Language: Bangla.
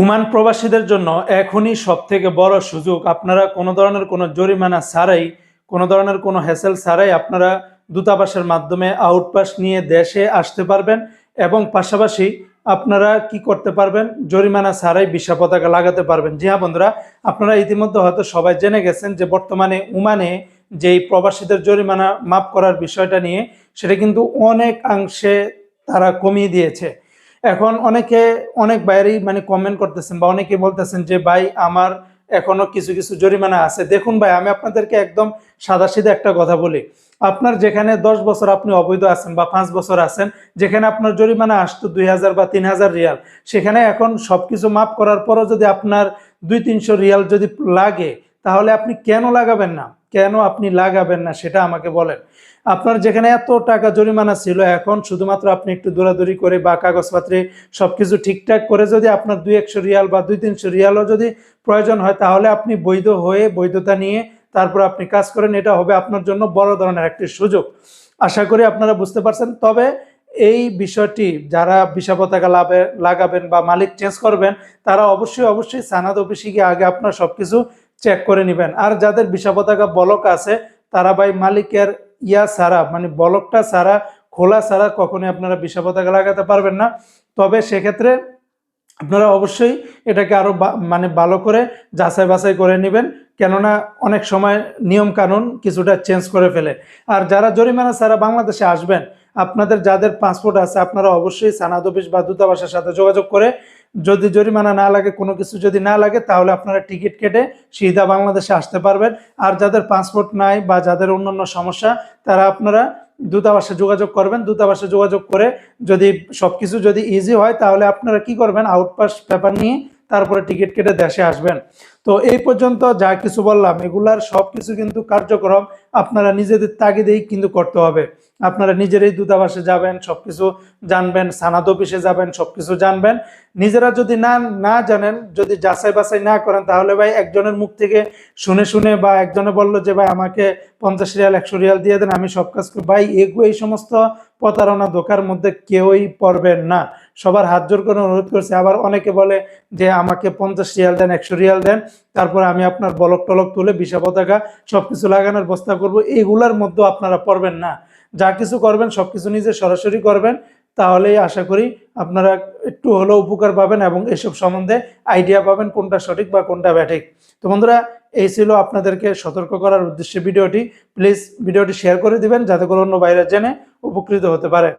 উমান প্রবাসীদের জন্য এখনই সব থেকে বড় সুযোগ। আপনারা কোনো ধরনের কোনো জরিমানা ছাড়াই, কোনো ধরনের কোনো হ্যাসেল ছাড়াই আপনারা দূতাবাসের মাধ্যমে আউটপাস নিয়ে দেশে আসতে পারবেন এবং পাশাপাশি আপনারা কি করতে পারবেন? জরিমানা ছাড়াই বিশা পতাকা লাগাতে পারবেন। জি হ্যাঁ বন্ধুরা, আপনারা ইতিমধ্যে হয়তো সবাই জেনে গেছেন যে বর্তমানে উমানে যেই প্রবাসীদের জরিমানা মাফ করার বিষয়টা নিয়ে, সেটা কিন্তু অনেকাংশে তারা কমিয়ে দিয়েছে। এখন অনেকে, অনেক বাইরেই মানে কমেন্ট করতেছেন বা অনেকে বলতেছেন যে, ভাই, আমার এখনও কিছু কিছু জরিমানা আছে। দেখুন ভাই, আমি আপনাদেরকে একদম সাদাসিধে একটা কথা বলি। আপনার যেখানে দশ বছর আপনি অবৈধ আছেন বা পাঁচ বছর আছেন, যেখানে আপনার জরিমানা আসতো দুই হাজার বা তিন হাজার রিয়াল, সেখানে এখন সব কিছু মাফ করার পরও যদি আপনার দুই, তিনশো রিয়াল যদি লাগে, তাহলে আপনি কেন লাগাবেন না? কেন আপনি লাগাবেন না সেটা আমাকে বলেন। আপনার যেখানে এত টাকা জরিমানা ছিল, এখন শুধুমাত্র আপনি একটু দৌড়াদৌড়ি করে বা কাগজপত্রে সবকিছু ঠিকঠাক করে যদি আপনার দুই একশো রিয়াল বা দুই তিনশো রিয়ালও যদি প্রয়োজন হয়, তাহলে আপনি বৈধ হয়ে বৈধতা নিয়ে তারপর আপনি কাজ করেন। এটা হবে আপনার জন্য বড় ধরনের একটি সুযোগ। আশা করি আপনারা বুঝতে পারছেন। তবে এই বিষয়টি যারা বিশা পতাকা লাভে, লাগাবেন বা মালিক চেঞ্জ করবেন, তারা অবশ্যই অবশ্যই সানাদ অফিসে গিয়ে আগে আপনার সবকিছু চেক করে নেবেন। আর যাদের বিশা পতাকা বলক আছে, তারা ভাই মালিকের ইয়া সারা মানে বলকটা সারা খোলা ছাড়া কখনোই আপনারা বিশা পতাকা লাগাতে পারবেন না। তবে সেক্ষেত্রে আপনারা অবশ্যই এটাকে আরও মানে ভালো করে যাচাই বাছাই করে নেবেন। কেননা অনেক সময় নিয়ম কানুন কিছুটা চেঞ্জ করে ফেলে। আর যারা জরিমানা ছাড়া বাংলাদেশে আসবেন, আপনাদের যাদের পাসপোর্ট আছে, আপনারা অবশ্যই সানাদ অফিস বা দূতাবাসের সাথে যোগাযোগ করে যদি জরিমানা না লাগে, কোনো কিছু যদি না লাগে, তাহলে আপনারা টিকিট কেটে সিধা বাংলাদেশে আসতে পারবেন। আর যাদের পাসপোর্ট নাই বা যাদের অন্যান্য সমস্যা, তারা আপনারা দূতাবাসে যোগাযোগ করবেন। দূতাবাসে যোগাযোগ করে যদি সব কিছু যদি ইজি হয়, তাহলে আপনারা কি করবেন? আউটপাস পেপার নিয়ে তারপরে টিকিট কেটে দেশে আসবেন। তো এই পর্যন্ত যা কিছু বললাম, এগুলার সব কিছু কিন্তু কার্যক্রম আপনারা নিজেদের তাগিদেই কিন্তু করতে হবে। আপনারা নিজেরাই দূতাবাসে যাবেন সব কিছু জানবেন, সানাদ অফিসে যাবেন সব কিছু জানবেন। নিজেরা যদি না না জানেন, যদি যাচাই বাছাই না করেন, তাহলে ভাই একজনের মুখ থেকে শুনে শুনে বা একজনে বলল যে, ভাই, আমাকে পঞ্চাশ রিয়াল, একশো রিয়াল দিয়ে দেন, আমি সব কাজ ভাই, এগু এই সমস্ত প্রতারণা ধোকার মধ্যে কেউই পড়বেন না। সবার হাত জোর করে অনুরোধ করছে। আবার অনেকে বলে যে, আমাকে পঞ্চাশ রিয়াল দেন, একশো রিয়াল দেন, তারপরে আমি আপনার বলক টলক তুলে বিশা পতাকা সব কিছু লাগানোর ব্যবস্থা করব। এইগুলার মধ্যে আপনারা পড়বেন না। যা কিছু করবেন সব কিছু নিজে সরাসরি করবেন। তাহলেই আশা করি আপনারা একটু হলেও উপকার পাবেন এবং এসব সম্বন্ধে আইডিয়া পাবেন কোনটা সঠিক বা কোনটা ব্যাঠিক। তো বন্ধুরা, এই ছিল আপনাদেরকে সতর্ক করার উদ্দেশ্যে ভিডিওটি। প্লিজ ভিডিওটি শেয়ার করে দিবেন, যাতে করে অন্য বাইরে জেনে উপকৃত হতে পারে।